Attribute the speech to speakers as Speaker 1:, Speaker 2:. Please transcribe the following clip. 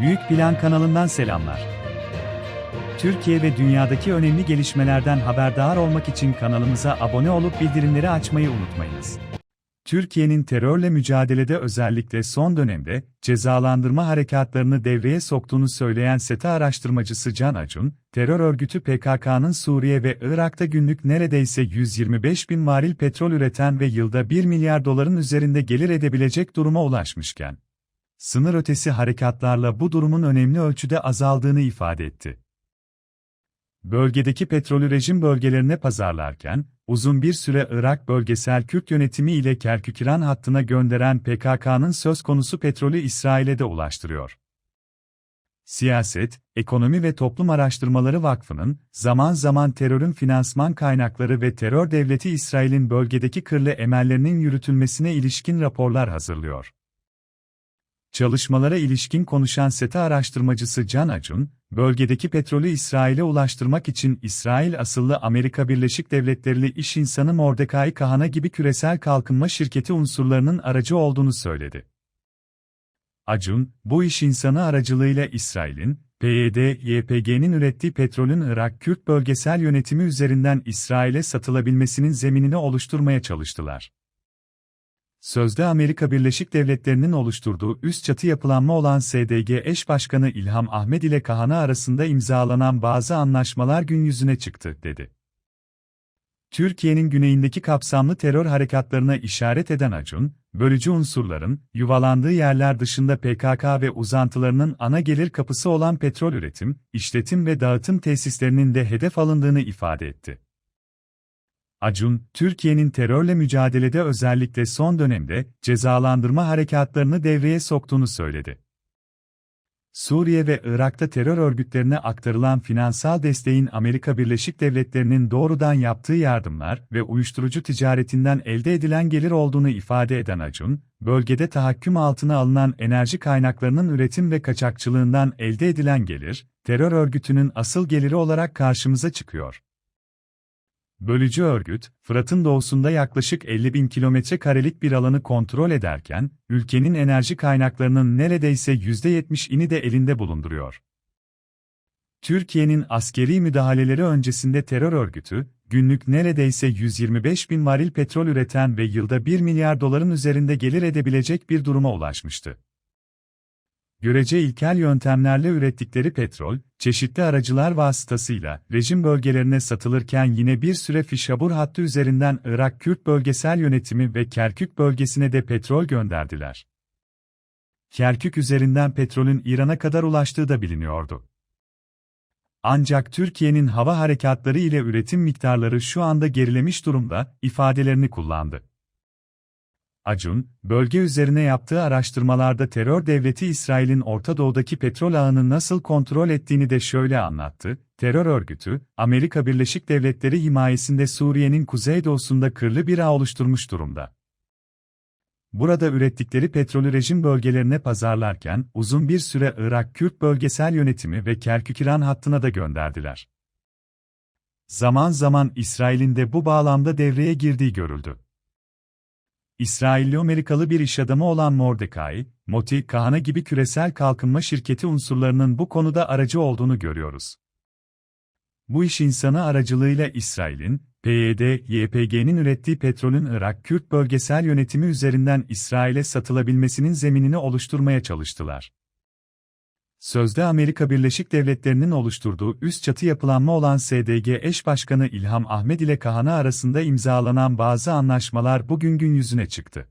Speaker 1: Büyük Plan kanalından selamlar. Türkiye ve dünyadaki önemli gelişmelerden haberdar olmak için kanalımıza abone olup bildirimleri açmayı unutmayınız. Türkiye'nin terörle mücadelede özellikle son dönemde cezalandırma harekatlarını devreye soktuğunu söyleyen SETA araştırmacısı Can Acun, terör örgütü PKK'nın Suriye ve Irak'ta günlük neredeyse 125 bin varil petrol üreten ve yılda 1 milyar doların üzerinde gelir edebilecek duruma ulaşmışken, sınır ötesi harekatlarla bu durumun önemli ölçüde azaldığını ifade etti. Bölgedeki petrolü rejim bölgelerine pazarlarken, uzun bir süre Irak Bölgesel Kürt Yönetimi ile Kerkük-İran hattına gönderen PKK'nın söz konusu petrolü İsrail'e de ulaştırıyor. Siyaset, Ekonomi ve Toplum Araştırmaları Vakfı'nın, zaman zaman terörün finansman kaynakları ve terör devleti İsrail'in bölgedeki kırlı emellerinin yürütülmesine ilişkin raporlar hazırlıyor. Çalışmalara ilişkin konuşan SETA araştırmacısı Can Acun, bölgedeki petrolü İsrail'e ulaştırmak için İsrail asıllı Amerika Birleşik Devletleri'li iş insanı Mordecai Kahana gibi küresel kalkınma şirketi unsurlarının aracı olduğunu söyledi. Acun, bu iş insanı aracılığıyla İsrail'in, PYD-YPG'nin ürettiği petrolün Irak Kürt bölgesel yönetimi üzerinden İsrail'e satılabilmesinin zeminini oluşturmaya çalıştılar. Sözde Amerika Birleşik Devletleri'nin oluşturduğu üst çatı yapılanma olan SDG eş başkanı İlham Ahmed ile Kahana arasında imzalanan bazı anlaşmalar gün yüzüne çıktı, dedi. Türkiye'nin güneyindeki kapsamlı terör harekatlarına işaret eden Acun, bölücü unsurların, yuvalandığı yerler dışında PKK ve uzantılarının ana gelir kapısı olan petrol üretim, işletim ve dağıtım tesislerinin de hedef alındığını ifade etti. Acun, Türkiye'nin terörle mücadelede özellikle son dönemde cezalandırma harekatlarını devreye soktuğunu söyledi. Suriye ve Irak'ta terör örgütlerine aktarılan finansal desteğin Amerika Birleşik Devletleri'nin doğrudan yaptığı yardımlar ve uyuşturucu ticaretinden elde edilen gelir olduğunu ifade eden Acun, bölgede tahakküm altına alınan enerji kaynaklarının üretim ve kaçakçılığından elde edilen gelir, terör örgütünün asıl geliri olarak karşımıza çıkıyor. Bölücü örgüt, Fırat'ın doğusunda yaklaşık 50 bin kilometre karelik bir alanı kontrol ederken, ülkenin enerji kaynaklarının neredeyse %70'ini de elinde bulunduruyor. Türkiye'nin askeri müdahaleleri öncesinde terör örgütü, günlük neredeyse 125 bin varil petrol üreten ve yılda 1 milyar doların üzerinde gelir edebilecek bir duruma ulaşmıştı. Görece ilkel yöntemlerle ürettikleri petrol, çeşitli aracılar vasıtasıyla rejim bölgelerine satılırken yine bir süre Fişabur hattı üzerinden Irak Kürt Bölgesel Yönetimi ve Kerkük bölgesine de petrol gönderdiler. Kerkük üzerinden petrolün İran'a kadar ulaştığı da biliniyordu. Ancak Türkiye'nin hava harekatları ile üretim miktarları şu anda gerilemiş durumda, ifadelerini kullandı. Acun, bölge üzerine yaptığı araştırmalarda terör devleti İsrail'in Orta Doğu'daki petrol ağını nasıl kontrol ettiğini de şöyle anlattı. Terör örgütü, Amerika Birleşik Devletleri himayesinde Suriye'nin kuzeydoğusunda kırlı bir ağ oluşturmuş durumda. Burada ürettikleri petrolü rejim bölgelerine pazarlarken uzun bir süre Irak Kürt Bölgesel Yönetimi ve Kerkük-İran hattına da gönderdiler. Zaman zaman İsrail'in de bu bağlamda devreye girdiği görüldü. İsrailli-Amerikalı bir iş adamı olan Mordecai, Moti, Kahana gibi küresel kalkınma şirketi unsurlarının bu konuda aracı olduğunu görüyoruz. Bu iş insanı aracılığıyla İsrail'in, PYD, YPG'nin ürettiği petrolün Irak Kürt bölgesel yönetimi üzerinden İsrail'e satılabilmesinin zeminini oluşturmaya çalıştılar. Sözde Amerika Birleşik Devletleri'nin oluşturduğu üst çatı yapılanma olan SDG eş başkanı İlham Ahmed ile Kahana arasında imzalanan bazı anlaşmalar bugün gün yüzüne çıktı.